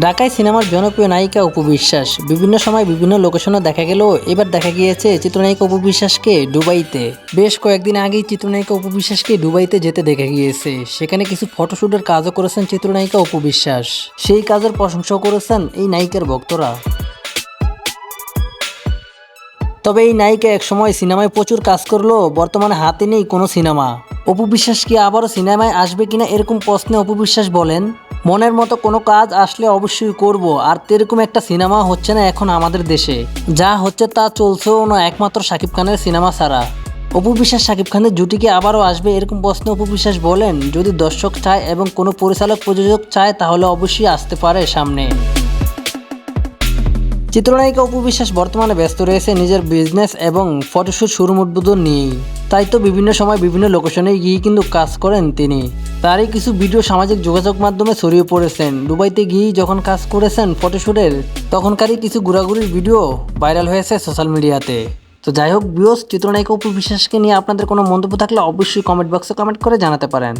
ঢাকায় সিনেমার জনপ্রিয় নায়িকা অপু বিশ্বাস। বিভিন্ন সময় বিভিন্ন লোকেশনে দেখা গেল এবার দেখা গিয়েছে চিত্রনায়িকা অপু বিশ্বাসকে দুবাইতে। বেশ কয়েকদিন আগেই চিত্রনায়িকা অপু বিশ্বাসকে দুবাইতে যেতে দেখা গিয়েছে। সেখানে কিছু ফটোশ্যুটের কাজও করেছেন চিত্রনায়িকা অপু বিশ্বাস। সেই কাজের প্রশংসাও করেছেন এই নায়িকার ভক্তরা। তবে এই নায়িকা একসময় সিনেমায় প্রচুর কাজ করল, বর্তমানে হাতে নেই কোনো সিনেমা। অপু বিশ্বাস কি আবারও সিনেমায় আসবে কিনা এরকম প্রশ্নে অপু বিশ্বাস বলেন, মনের মতো কোনো কাজ আসলে অবশ্যই করব, আর এরকম একটা সিনেমা হচ্ছে না এখন আমাদের দেশে। যা হচ্ছে তা চলছেও না একমাত্র শাকিব খানের সিনেমা ছাড়া। অপু বিশ্বাস, শাকিব খানের জুটিকে আবারও আসবে? এরকম প্রশ্নে অপু বিশ্বাস বলেন, যদি দর্শক চায় এবং কোনো পরিচালক প্রযোজক চায় তাহলে অবশ্যই আসতে পারে সামনে। চিত্রনায়িকা অপু বিশ্বাস বর্তমানে ব্যস্ত রয়েছে নিজের বিজনেস এবং ফটোশ্যুট শুরু উদ্বোধন নিয়েই। তাই তো বিভিন্ন সময় বিভিন্ন লোকেশনে গিয়ে কিন্তু কাজ করেন তিনি। তারই কিছু ভিডিও সামাজিক যোগাযোগ মাধ্যমে ছড়িয়ে পড়েছেন। দুবাইতে গিয়েই যখন কাজ করেছেন ফটোশ্যুটের তখনকারই কিছু ঘোরাঘুরির ভিডিও ভাইরাল হয়েছে সোশ্যাল মিডিয়াতে তো। যাই হোক বিয়স চিত্রনায়িকা অপু বিশ্বাসকে নিয়ে আপনাদের কোনো মন্তব্য থাকলে অবশ্যই কমেন্ট বক্সে কমেন্ট করে জানাতে পারেন।